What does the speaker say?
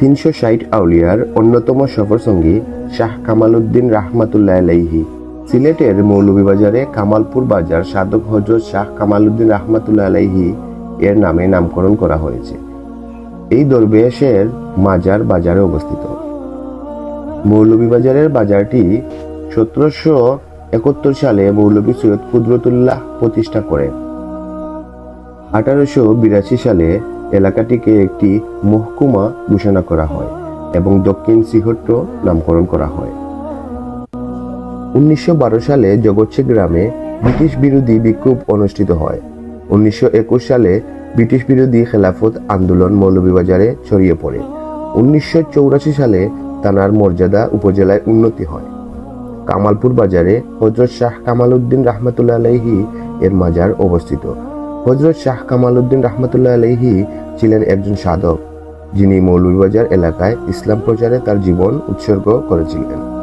তিনশো ষাট আউলিয়ার অন্যতম সফরসঙ্গী শাহ কামাল উদ্দিন রাহমাতুল্লাহ আলাইহি। সিলেটের মৌলভীবাজারে কামালপুর বাজার সাধক হজরত শাহ কামাল উদ্দিন রাহমাতুল্লাহ আলাইহি এর নামে নামকরণ করা হয়েছে। এই দরবেশের মাজার বাজারে অবস্থিত। মৌলভীবাজারের বাজারটি সতেরোশো একাত্তর সালে মৌলভী সৈয়দ কুদরতুল্লাহ প্রতিষ্ঠা করেন। আঠারোশো বিরাশি সালে এলাকাটিকে একটি মহকুমা ঘোষণা করা হয় এবং দক্ষিণ সিহট্ট নামকরণ করা হয়। উনিশশো বারো সালে জগৎসি গ্রামে ব্রিটিশ বিরোধী বিক্ষোভ অনুষ্ঠিত হয়। উনিশশো একুশ সালে ব্রিটিশ বিরোধী খেলাফত আন্দোলন মৌলভীবাজারে ছড়িয়ে পড়ে। উনিশশো সালে থানার মর্যাদা উপজেলায় উন্নতি হয়। কামালপুর বাজারে হজরত শাহ কামাল উদ্দিন রাহমাতুল্লাহ আলাইহি এর মাজার অবস্থিত। হজরত শাহ কামাল উদ্দিন রহমতুল্লাহ আলহি ছিলেন একজন সাধক, যিনি মৌলভীবাজার এলাকায় ইসলাম প্রচারে তার জীবন উৎসর্গ করেছিলেন।